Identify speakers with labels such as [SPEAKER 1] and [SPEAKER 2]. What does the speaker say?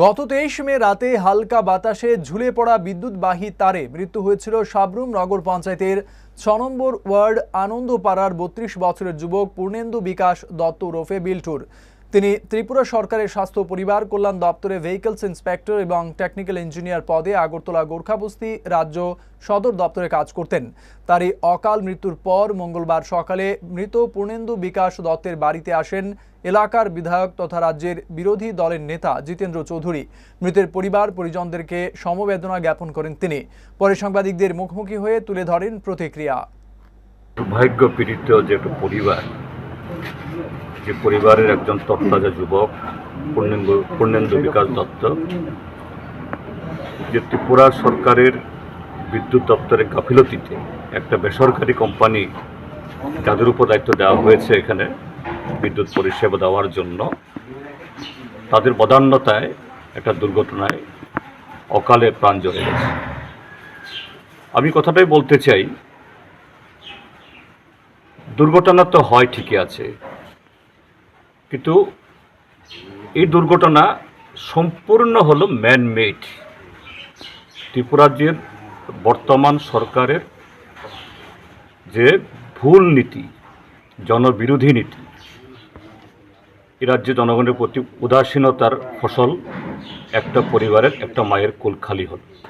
[SPEAKER 1] গত তেইশ মে রাতে হালকা বাতাসে ঝুলে পড়া বিদ্যুৎবাহী তারে মৃত্যু হয়েছিল সাবরুম নগর পঞ্চায়েতের ছ নম্বর ওয়ার্ড আনন্দপাড়ার বত্রিশ বছরের যুবক পূর্ণেন্দু বিকাশ দত্ত রোফে বিল্টুর। তিনি ত্রিপুরা সরকারের স্বাস্থ্য পরিবার কল্যাণ দপ্তরে ভেহিকলস ইন্সপেক্টর এবং টেকনিক্যাল ইঞ্জিনিয়ার পদে আগরতলা গোর্খাবস্তি রাজ্য সদর দপ্তরে কাজ করতেন। তারই অকাল মৃত্যুর পর মঙ্গলবার সকালে মৃত পূর্ণেন্দু বিকাশ দত্তের বাড়িতে আসেন এলাকার বিধায়ক তথা রাজ্যের বিরোধী দলের নেতা জিতেন্দ্র চৌধুরী। মৃতের পরিবার পরিজনদেরকে সমবেদনা জ্ঞাপন করেন তিনি। পরে সাংবাদিকদের মুখোমুখি হয়ে তুলে ধরেন প্রতিক্রিয়া।
[SPEAKER 2] দুর্ভাগ্য পীড়িত যে পরিবার যে পরিবারের একজন তত্তাজা যুবক, পূর্ণেন্দু পূর্ণেন্দু বিকাশ দত্ত, যে ত্রিপুরা সরকারের বিদ্যুৎ দপ্তরের গাফিলতিতে একটা বেসরকারি কোম্পানি যাদের উপর দায়িত্ব দেওয়া হয়েছে এখানে বিদ্যুৎ পরিষেবা দেওয়ার জন্য, তাদের বদান্যতায় একটা দুর্ঘটনায় অকালে প্রাণ জ্বলে গেছে। আমি কথাটাই বলতে চাই, দুর্ঘটনা তো হয় ঠিকই আছে কিন্তু এই দুর্ঘটনা সম্পূর্ণ হলো ম্যান মেড ত্রিপুরাজ্যের বর্তমান সরকারের যে ভুল নীতি, জনবিরোধী নীতি এ রাজ্যে জনগণের প্রতি উদাসীনতার ফসল একটা পরিবারের একটা মায়ের কোল খালি হল।